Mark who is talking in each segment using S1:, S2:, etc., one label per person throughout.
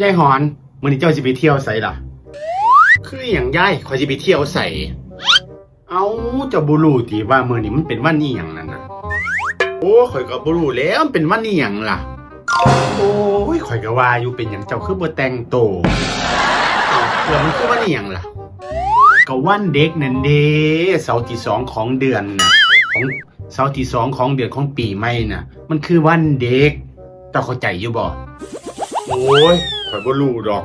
S1: ยายหอนมื้อนี้เจ้าสิไปเที่ยวไสล่ะ คืออย่างยายขอยสิไปเที่ยวไสเอาเจ้าบ่รู้ติว่ามื้อนี้มันเป็นวันอีหยังนั่นน่ะโอ้ข่อยก็บ่รู้แล้วมันเป็นวันอีหยังล่ะ โอ้ยข่อยก็ว่าอยู่เป็นหยังเจ้าคือบ่แต่งโตวเอ้าแล้วมันคือวันอีหยังล่ะก็วันเด็กนั่นเด้เสาร์ที่สองของเดือนน่ะของเสาร์ที่สองของเดือนของปีใหม่น่ะ มันคือวันเด็กเจ้าเข้าใจอยู่บ่โอ้ย ข่อยบ่รู้ดอก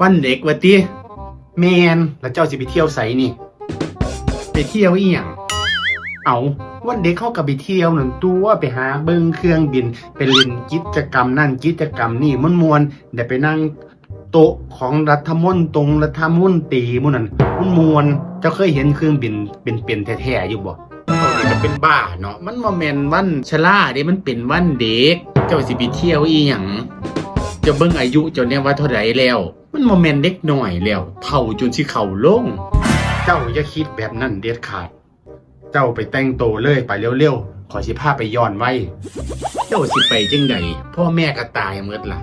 S1: วันเด็กวะติแมนแล้วเจ้าสิไปเที่ยวไสนี่ ไปเที่ยวอีหยังเอาวันเด็กเขาก็ไปเที่ยวหนั่นตัวไปหาเบิ่งเครื่องบิน ไปเล่นกิจกรรมนั่นกิจกรรมนี่มันมวนๆได้ไปนั่งโต๊ะของรัฐมนตรงรัฐมนตรีหมู่นั่นมันมวนเจ้าเคยเห็นเครื่องบินเป็นเป็นแท้ๆอยู่บ่เอานี่ก็เป็นบ้าเนาะมันบ่แม่นวันชราเด้มันเป็นวันเด็ก เจ้าสิไปเที่ยวอีหยัง จะเบิ่งอายุเจ้าเนี่ยว่าเท่าไหร่แล้ว มันโมเมนต์เด็กหน่อยแล้ว เท่าจนสิเข่าลง เจ้าอย่าคิดแบบนั้นเด็ดขาด เจ้าไปแต่งโตวเลยไปเร็วๆ ขอสิพาไปย้อนไว้ เจ้าสิไปจังไดพ่อแม่ก็ตายหมดล่ะ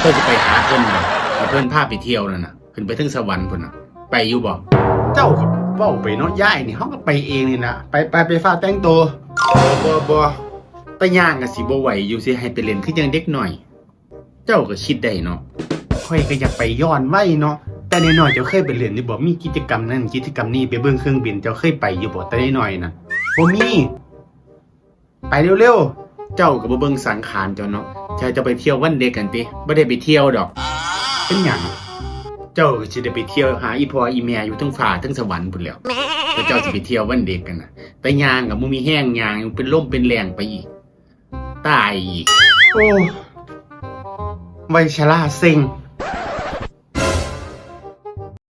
S1: เจ้าจะไปหาเพิ่นบ่ให้เพิ่นพาไปเที่ยวนั่นน่ะขึ้นไปถึงสวรรค์พุ่นน่ะ ไปอยู่บ่เจ้าก็เว้าไปเนาะย่ายนี่เฮาก็ไปเองนี่นะไปไปไปฟ้าแต่งตัวบ่บ่บ่ไปย่างก็สิบ่ไหวอยู่สิให้ไปเล่นคือจังเด็กหน่อย เจ้าก็คิดได้เนาะข่อยก็อยากไปย้อนไว้เนาะแต่ใน้อยเจ้าเคยไปเรียนหรือบ่มีกิจกรรมนั่นกิจกรรมนี้ไปเบิ่งเครื่องบินเจ้าเคยไปอยู่บ่แต่ใน้อยนะบ่มี ไปเร็วๆเจ้าก็บ่เบิ่งสังขารเจ้าเนาะเจ้าจะไปเที่ยววันเด็กกันติบ่ได้ไปเที่ยวดอก เป็นหยังเจ้าก็สิได้ไปเที่ยวหาอีพ่ออีแม่อยู่ทั้งฟ้าทั้งสวรรค์พุ่นแล้วแต่เจ้าสิไปเที่ยววันเด็กกันน่ะไปยางก็บ่มีแห้งยางเป็นลมเป็นแรงไปอีกตายอีกโอ้ ไวชราซิง